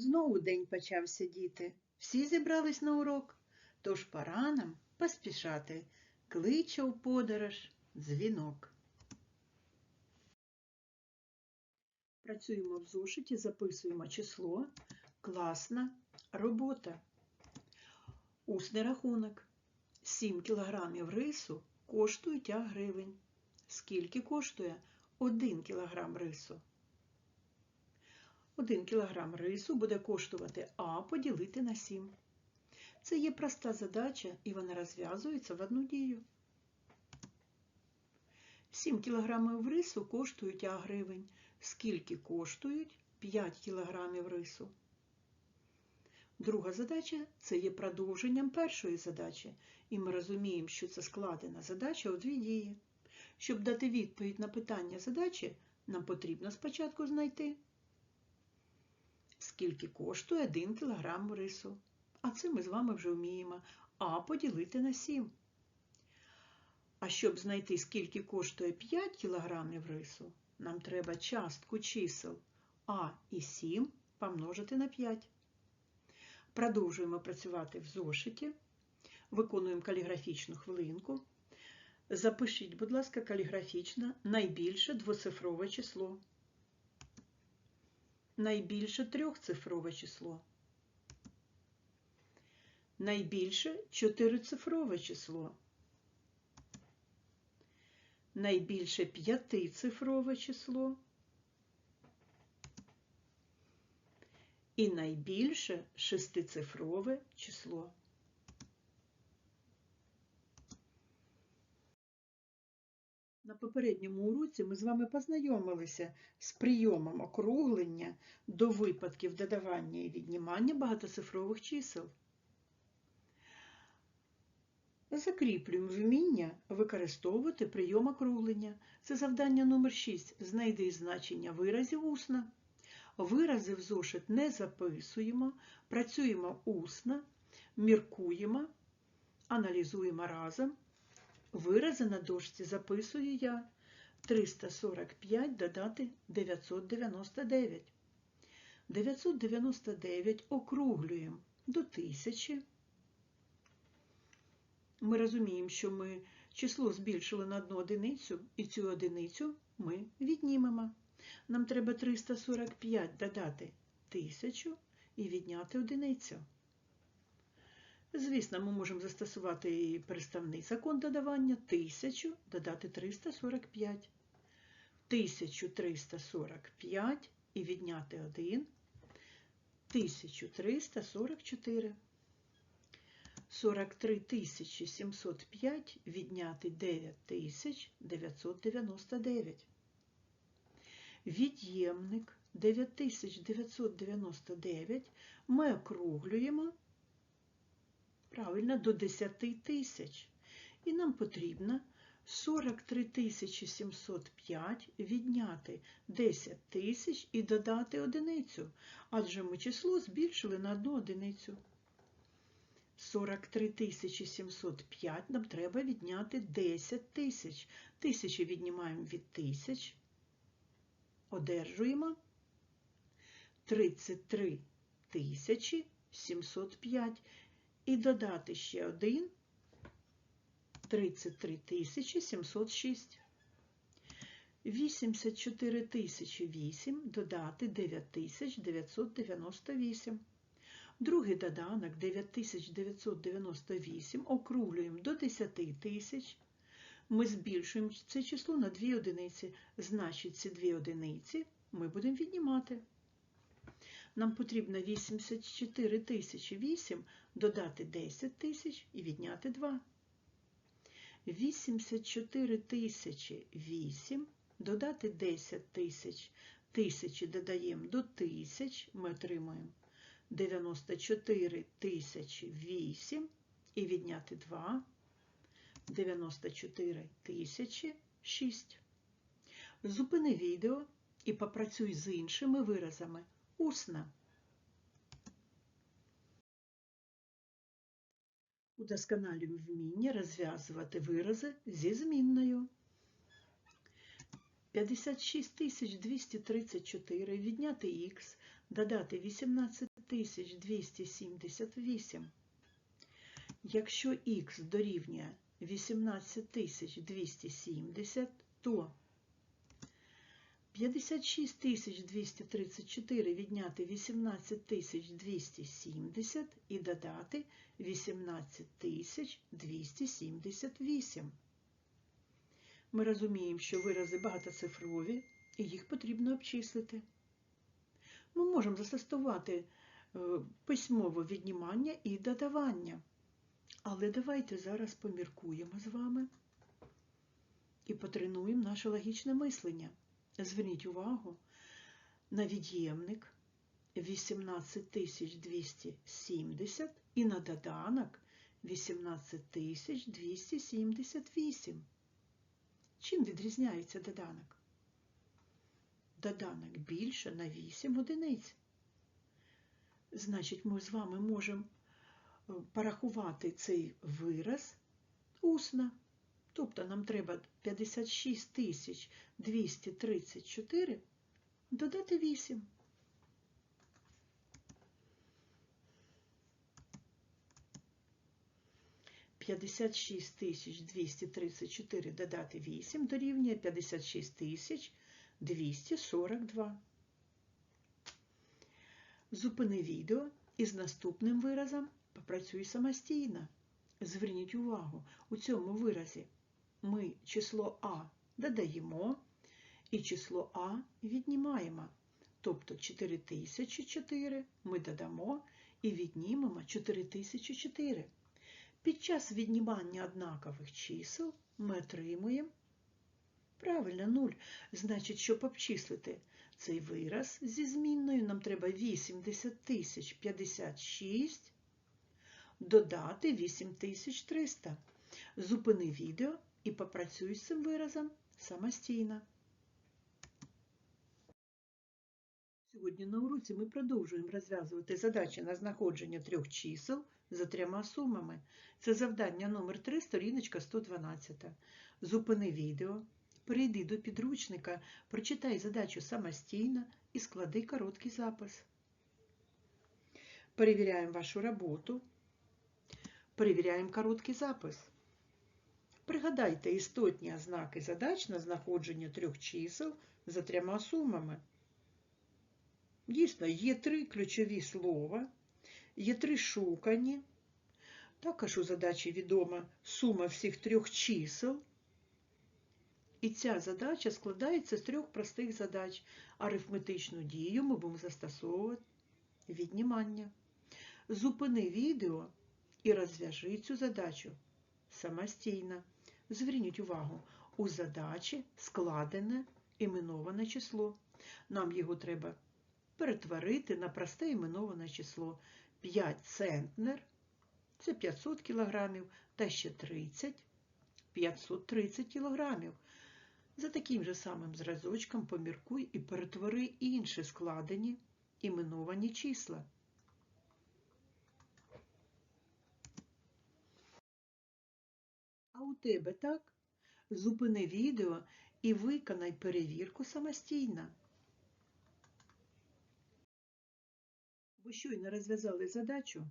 Знову день почався, діти. Всі зібрались на урок. Тож пора нам поспішати. Кличе у подорож дзвінок. Працюємо в зошиті, записуємо число. Класна робота. Усний рахунок. 7 кілограмів рису коштують А гривень. Скільки коштує 1 кілограм рису? 1 кілограм рису буде коштувати А поділити на 7. Це є проста задача, і вона розв'язується в одну дію. 7 кілограмів рису коштують А гривень. Скільки коштують 5 кілограмів рису? Друга задача це є продовженням першої задачі, і ми розуміємо, що це складена задача у дві дії. Щоб дати відповідь на питання задачі, нам потрібно спочатку знайти, скільки коштує 1 кг рису. А це ми з вами вже вміємо. А поділити на 7. А щоб знайти, скільки коштує 5 кг рису, нам треба частку чисел А і 7 помножити на 5. Продовжуємо працювати в зошиті. Виконуємо каліграфічну хвилинку. Запишіть, будь ласка, каліграфічно найбільше двоцифрове число. Найбільше трьохцифрове число. Найбільше чотирицифрове число. Найбільше п'ятицифрове число. І найбільше шестицифрове число. Попередньому уроці ми з вами познайомилися з прийомом округлення до випадків додавання і віднімання багатоцифрових чисел. Закріплюємо вміння використовувати прийом округлення. Це завдання номер 6. Знайди значення виразів усно. Вирази в зошит не записуємо, працюємо усно, міркуємо, аналізуємо разом. Вирази на дошці записую я 345 додати 999. 999 округлюємо до 1000. Ми розуміємо, що ми число збільшили на одну одиницю, і цю одиницю ми віднімемо. Нам треба 345 додати 1000 і відняти одиницю. Звісно, ми можемо застосувати і переставний закон додавання 1000 додати 345. 1345 і відняти 1. 1344. 43 705 відняти 9999. Від'ємник 9999 ми округлюємо правильно до 10 тисяч. І нам потрібно 43 705 відняти 10 тисяч і додати одиницю, адже ми число збільшили на одну одиницю. 43 705 нам треба відняти 10 тисяч. Тисячі віднімаємо від тисяч, одержуємо 33 тисячі 705 і додати ще один 33 тисячі 706. 84 тисячі 8 додати 9998. Другий доданок 9998 округлюємо до 10 тисяч. Ми збільшуємо це число на 2 одиниці. Значить, ці 2 одиниці ми будемо віднімати. Нам потрібно 84 тисячі 8 додати 10 тисяч і відняти 2. 84 тисячі 8 додати 10 тисяч. Тисячі додаємо до тисяч, ми отримаємо 94 тисячі 8 і відняти 2, 94 тисячі 6. Зупини відео і попрацюй з іншими виразами усно. Удосконалюємо вміння розв'язувати вирази зі змінною. 56 234 відняти х, додати 18 278. Якщо х дорівнює 18270, то 56234 відняти 18270 і додати 18278. Ми розуміємо, що вирази багатоцифрові і їх потрібно обчислити. Ми можемо застосувати е, письмове віднімання і додавання. Але давайте зараз поміркуємо з вами і потренуємо наше логічне мислення. Зверніть увагу на від'ємник 18270 і на доданок 18278. Чим відрізняється доданок? Доданок більше на 8 одиниць. Значить, ми з вами можемо порахувати цей вираз усно. Тобто нам треба 56 234 додати 8. П'ятдесят шість тисяч двісті тридцять чотири додати вісім дорівнює п'ятдесят шість тисяч двісті сорок два. Зупини відео і з наступним виразом попрацюй самостійно. Зверніть увагу, у цьому виразі ми число А додаємо і число А віднімаємо. Тобто 4004 ми додамо і віднімемо 4004. Під час віднімання однакових чисел ми отримуємо правильно 0. Значить, щоб обчислити цей вираз зі змінною, нам треба 80056 додати 8300. Зупини відео і попрацюй з цим виразом самостійно. Сьогодні на уроці ми продовжуємо розв'язувати задачі на знаходження трьох чисел за трьома сумами. Це завдання номер 3 сторіночка 112. Зупини відео, перейди до підручника, прочитай задачу самостійно і склади короткий запис. Перевіряємо вашу роботу. Перевіряємо короткий запис. Пригадайте істотні ознаки задач на знаходження трьох чисел за трьома сумами. Дійсно, є три ключові слова, є три шукані. Також у задачі відома сума всіх трьох чисел. І ця задача складається з трьох простих задач. Арифметичну дію ми будемо застосовувати віднімання. Зупини відео і розв'яжи цю задачу самостійно. Зверніть увагу, у задачі складене іменоване число. Нам його треба перетворити на просте іменоване число 5 центнер, це 500 кг, та ще 30 530 кг. За таким же самим зразочком поміркуй і перетвори інші складені іменовані числа. А у тебе так? Зупини відео і виконай перевірку самостійно. Ви щойно розв'язали задачу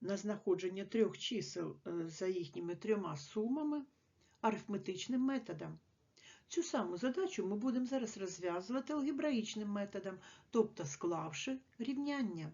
на знаходження трьох чисел е, за їхніми трьома сумами арифметичним методом. Цю саму задачу ми будемо зараз розв'язувати алгебраїчним методом, тобто склавши рівняння.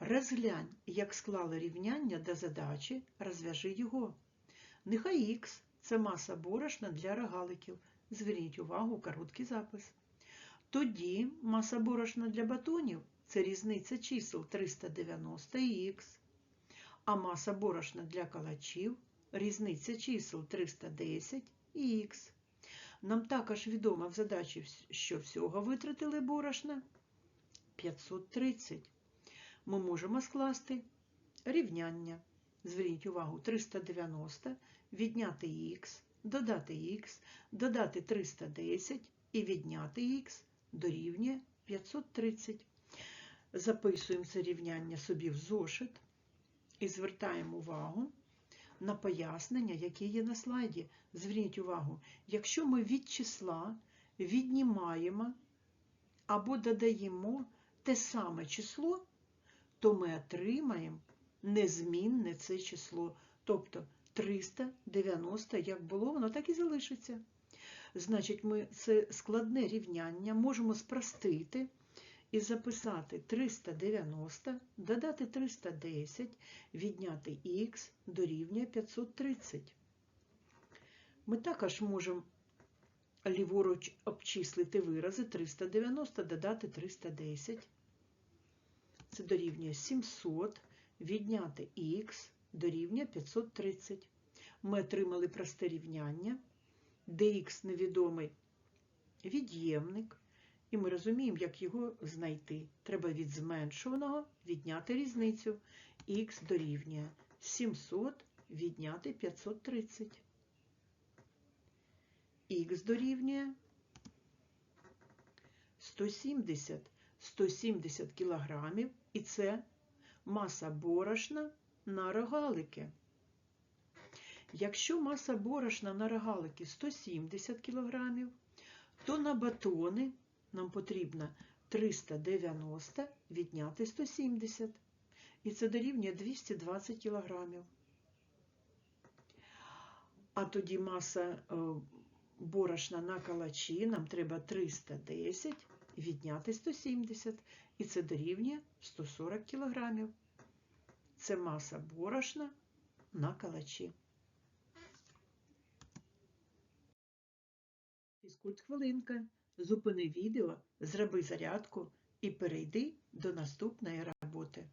Розглянь, як склали рівняння до задачі, розв'яжи його. Нехай Х це маса борошна для рогаликів. Зверніть увагу, короткий запис. Тоді маса борошна для батонів це різниця чисел 390 і х, а маса борошна для калачів різниця чисел 310 і х. Нам також відомо в задачі, що всього витратили борошна 530. Ми можемо скласти рівняння. Зверніть увагу, 390, відняти х, додати х, додати 310 і відняти х дорівнює 530. Записуємо це рівняння собі в зошит і звертаємо увагу на пояснення, які є на слайді. Зверніть увагу, якщо ми від числа віднімаємо або додаємо те саме число, то ми отримаємо незмінне це число. Тобто 390, як було, воно так і залишиться. Значить, ми це складне рівняння можемо спростити і записати 390, додати 310, відняти х дорівнює 530. Ми також можемо ліворуч обчислити вирази 390, додати 310. Це дорівнює 700, відняти х дорівнює 530. Ми отримали просте рівняння, де х невідомий від'ємник, і ми розуміємо, як його знайти. Треба від зменшуваного відняти різницю. х дорівнює 700 відняти 530. Х дорівнює 170 170 кілограмів, і це маса борошна на рогалики. Якщо маса борошна на рогалики 170 кілограмів, то на батони нам потрібно 390 відняти 170. І це дорівнює 220 кілограмів. А тоді маса е, борошна на калачі нам треба 310 відняти 170. І це дорівнює 140 кг. Це маса борошна на калачі. Фізкульт хвилинка. Зупини відео, зроби зарядку і перейди до наступної роботи.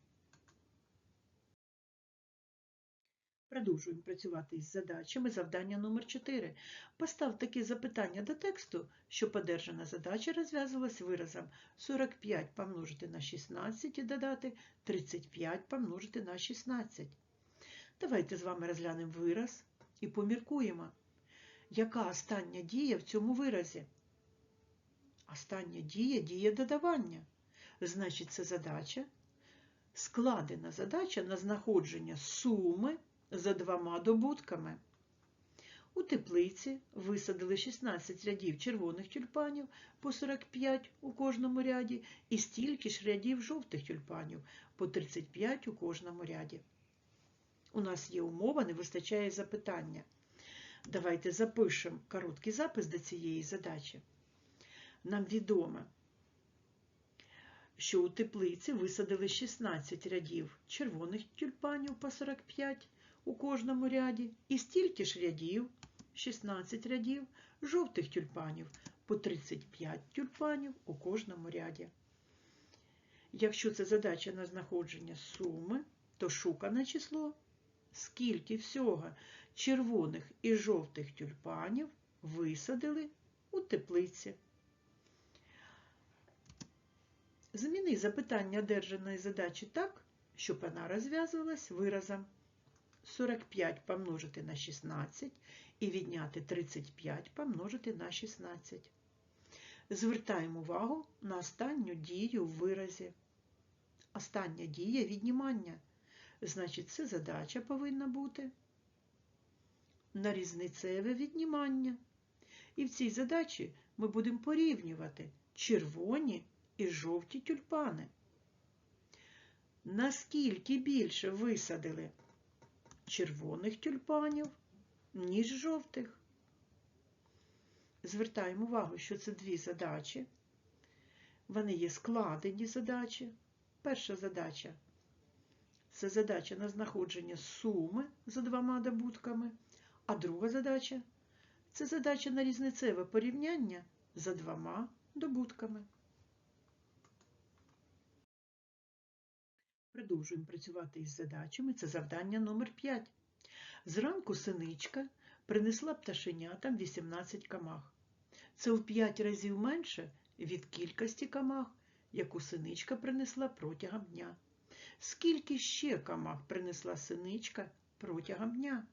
Продовжуємо працювати із задачами. Завдання номер 4. Постав такі запитання до тексту, що подержана задача розв'язувалась виразом 45 помножити на 16 і додати 35 помножити на 16. Давайте з вами розглянемо вираз і поміркуємо, яка остання дія в цьому виразі. Остання дія дія додавання. Значить, це задача, складена задача на знаходження суми за двома добутками. У теплиці висадили 16 рядів червоних тюльпанів по 45 у кожному ряді і стільки ж рядів жовтих тюльпанів по 35 у кожному ряді. У нас є умова, не вистачає запитання. Давайте запишемо короткий запис до цієї задачі. Нам відомо, що у теплиці висадили 16 рядів червоних тюльпанів по 45 у кожному ряді і стільки ж рядів, 16 рядів жовтих тюльпанів по 35 тюльпанів у кожному ряді. Якщо це задача на знаходження суми, то шукане число, скільки всього червоних і жовтих тюльпанів висадили у теплиці. Зміни запитання одержаної задачі так, щоб вона розв'язувалась виразом 45 помножити на 16 і відняти 35 помножити на 16. Звертаємо увагу на останню дію в виразі. Остання дія віднімання. Значить, це задача повинна бути на різницеве віднімання. І в цій задачі ми будемо порівнювати червоні і жовті тюльпани. Наскільки більше висадили червоних тюльпанів, ніж жовтих? Звертаємо увагу, що це дві задачі. Вони є складені задачі. Перша задача це задача на знаходження суми за двома добутками, а друга задача це задача на різницеве порівняння за двома добутками. Продовжуємо працювати із задачами. Це завдання номер 5. Зранку синичка принесла пташенятам 18 камах. Це в 5 разів менше від кількості камах, яку синичка принесла протягом дня. Скільки ще камах принесла синичка протягом дня?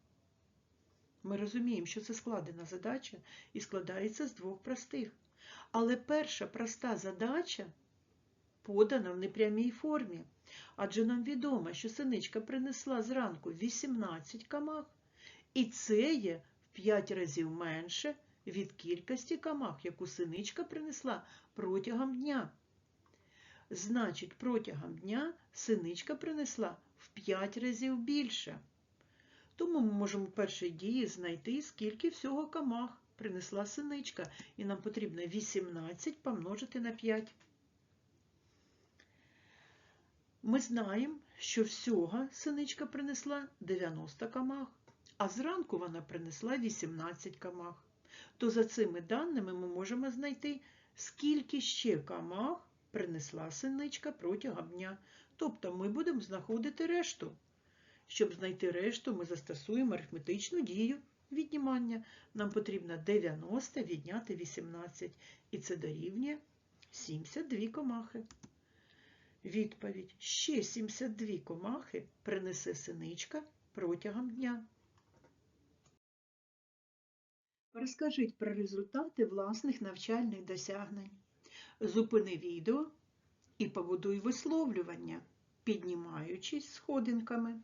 Ми розуміємо, що це складена задача і складається з двох простих. Але перша проста задача подана в непрямій формі. Адже нам відомо, що синичка принесла зранку 18 камах, і це є в 5 разів менше від кількості камах, яку синичка принесла протягом дня. Значить, протягом дня синичка принесла в 5 разів більше. Тому ми можемо в першій дії знайти, скільки всього камах принесла синичка. І нам потрібно 18 помножити на 5. Ми знаємо, що всього синичка принесла 90 камах, а зранку вона принесла 18 камах. То за цими даними ми можемо знайти, скільки ще камах принесла синичка протягом дня. Тобто ми будемо знаходити решту. Щоб знайти решту, ми застосуємо арифметичну дію віднімання. Нам потрібно 90 відняти 18, і це дорівнює 72 комахи. Відповідь. Ще 72 комахи принесе синичка протягом дня. Розкажіть про результати власних навчальних досягнень. Зупини відео і побудуй висловлювання, піднімаючись сходинками.